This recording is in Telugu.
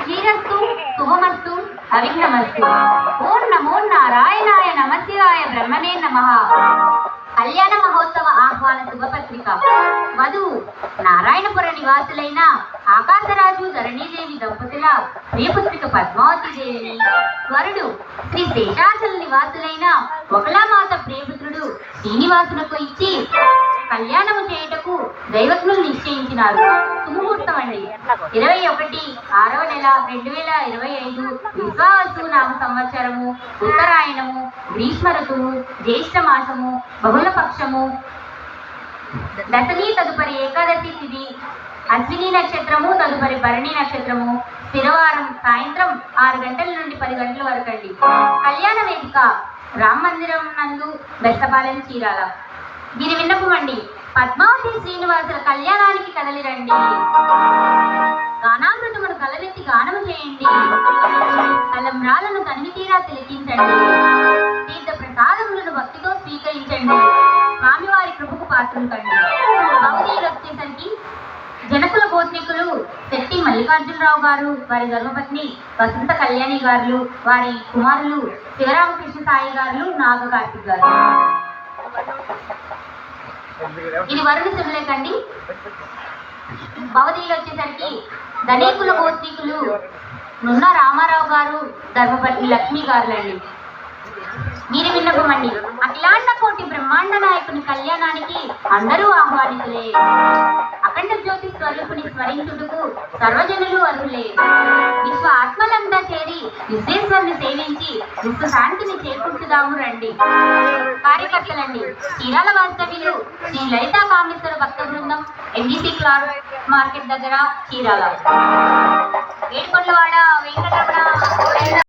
శ్రీరస్తు శుభమస్తు అవిఘ్నమస్తు ఓం నమో నారాయణాయ నమశివాయ బ్రహ్మణే నమ. కళ్యాణ మహోత్సవ ఆహ్వాన శుభపత్రిక. వధువు నారాయణపుర నివాసులైన ఆకాశరాజు ధరణీదేవి దంపతుల ప్రియపుత్రిక పద్మావతి దేవిని. వరుడు శ్రీ శేషాచల నివాసులైన ఒకలామాత ప్రియపుత్రుడు శ్రీనివాసులకు ఇచ్చి కళ్యాణము చేయుటకు దైవజ్ఞులు నిశ్చయించినారు. సుముహూర్తం అండి ఇరవై ఒకటి ఆరవ నెల రెండు వేల ఇరవై ఐదు విశ్వావసు నామ సంవత్సరము ఉత్తరాయణము గ్రీష్మ ఋతువు జ్యేష్ఠ మాసము బహుళ పక్షము దశమి తదుపరి ఏకాదశి తిథి అశ్విని నక్షత్రము తదుపరి భరణి నక్షత్రము శనివారం సాయంత్రం ఆరు గంటల నుండి పది గంటల వరకు అండి. కళ్యాణ వేదిక రామ మందిరం నందు బెస్తపాలెం చీరాల. దీని విన్నపమండి. పద్మావతి శ్రీనివాసుల కళ్యాణానికి కదలి రండి. గానామృతమును కలవెత్తి గానము చేయండి. తలంబ్రాలను తనివి తీరా తిలకించండి. తీర్థ ప్రసాదములను భక్తితో స్వీకరించండి. స్వామివారి కృపకు పాత్రలు కండి. భవదీయులు వచ్చేసరికి జనకుల గోత్రికులు శెట్టి మల్లికార్జునరావు గారు వారి ధర్మపత్ని వసంత కళ్యాణి గారు వారి కుమారులు శివరామకృష్ణ సాయి గారు నాగ కార్తిక్ గారు. ఇది వరుణ శుభలేకండి భవదీయులు వచ్చేసరికి ధనీకుల గోత్రికులు నున్న రామారావు గారు ధర్మపత్ని లక్ష్మి గారులండి. మీరు విన్నపమండి. అఖిలాండ కోటి బ్రహ్మాండ నాయకుని కళ్యాణానికి అందరూ ఆహ్వానితులే. అఖండ జ్యోతి స్వరూపుని స్మరించుటకు సర్వజనులు అర్హులే. విశ్వ ఆత్మలంతా చేరి విశ్వ శాంతిని చేకూర్చుదాము రండి. కార్యకర్తలండి చీరాల వాస్తవ్యులు శ్రీ లలితా కామేశ్వర భక్త బృందం ఎండిసి క్లాత్ మార్కెట్ దగ్గర చీరాల. ఏడుకొండవాడ వెంకటరమణ